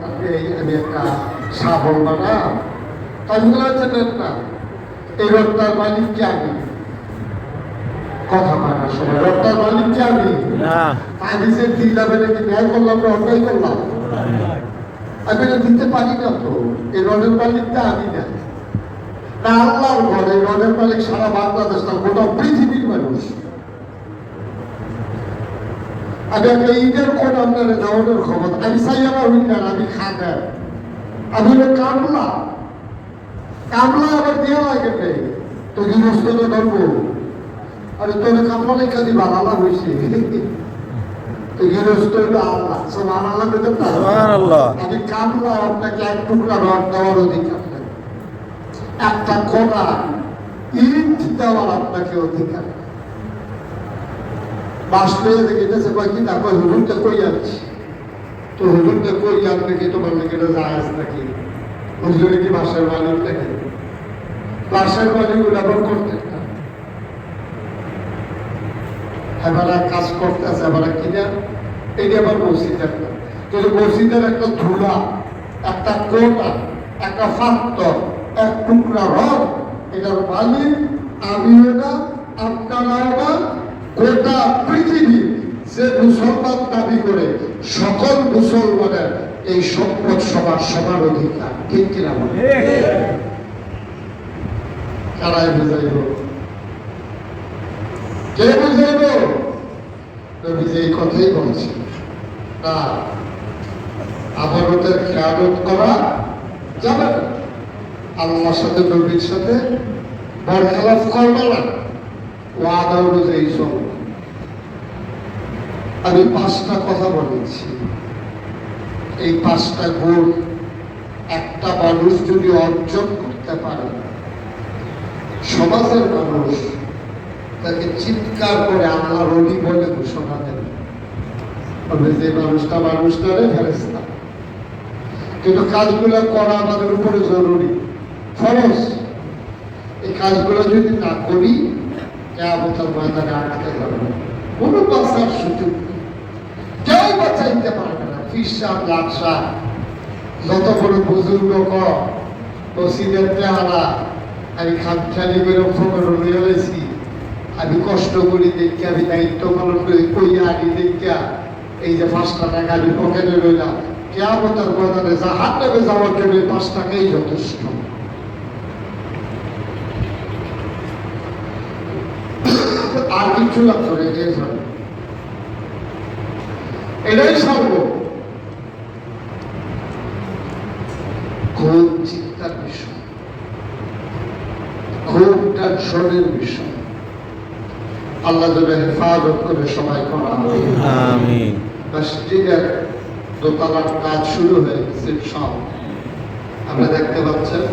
আমি একটা সাবল বানা। আমি বলেছেন না এই রোডটার মালিক কে আমি কথা মানার সময় রোডটার মালিক কে আমি আমি যে দিলাম এটা ন্যায় করলাম না অন্যায় করলাম? আমি এটা দিতে পারি না তো। এই রডের মালিকটা আমি না না আল্লাহর ঘর এই রডের মালিক সারা বাংলাদেশ না গোটা পৃথিবীর মানুষ। একটা ঈদের কোন আপনার দেওয়ানোর খবর। আমি সাইয়ারা হই না আমি খাদের আমি হলো কামলা কামলা আবার দেওয়া লাগে নেই তো গৃহস্থ ধরবো আরে তোর কামলা লেখা দিবা আল্লাহ হয়েছে তো গৃহস্থ হইল আল্লাহ। সব আল্লাহ বেতন আমি কামলা আপনাকে এক টুকরা রড দেওয়ার অধিকার একটা কোনা ইট দেওয়ার আপনাকে অধিকার বাস পেয়ে দেখেছে কয় কি না, কয় হুজুরটা কই যাচ্ছি তো হুজুরটা কই যাবে কি তোমার নাকি এটা জাহাজ নাকি? হুজুরে কি বাসার মালিক নাকি? বাসার মালিক ওরা আবার করতে না। এবার কাজ করতেছে আবার কিনা এই আবার মসজিদের কিন্তু মসজিদের একটা ধুলা, একটা কোটা, একটা ফাত্ত এক টুকরা রড এটার মালিক আমিও না, আপনারাও না গোটা পৃথিবী যে মুসলমান দাবি করে সকল মুসলমানের এই সম্পদ সবার সবার অধিকার। ঠিক কিনা কারাই বুঝাইব। কে বুঝাইব? নবীজি এই কথাই বলছে না আমানতের খেয়ালত করা যাবে না। আল্লাহর সাথে নবীর সাথে বরখেলাফ করবে না। ওয়াদা অনুযায়ী চলবে। আমি পাঁচটা কথা বলেছি। এই পাঁচটা গুণ একটা মানুষ যদি অর্জন করতে পারে, সমাজের মানুষ তাকে চিৎকার করে আল্লাহর অলি বলে ঘোষণা দেবে। তবে যে মানুষটা মানুষটারে ফেরেস্তা কিন্তু কাজগুলো করা আমাদের উপরে জরুরি। ফরজ। এই কাজগুলো যদি না করি আটকে যাবে। কোনো বাঁচার সুযোগ নেই। বাঁচাইতে পারবে না। চেহারা আমি খামখালি করে রয়ে রয়েছি আমি কষ্ট করি দেখি আমি দায়িত্ব পালন করি কই আনি দেখা এই যে পাঁচটা টাকা আমি পকেটে রইলাম। কেয়ামতের ময়দানে যা হাত নেবে যাওয়ার জন্য পাঁচ টাকাই যথেষ্ট। আর কিছু লাগতো এটাই সর্ব এটাই সর্ব। খুব চিন্তার বিষয়। খুব টেনশনের বিষয়। আল্লাহ যেন হেফাজত করে সবাই করা আমিন। মসজিদের দোতলার কাজ শুরু হয়ে গেছে সব আমরা দেখতে পাচ্ছেন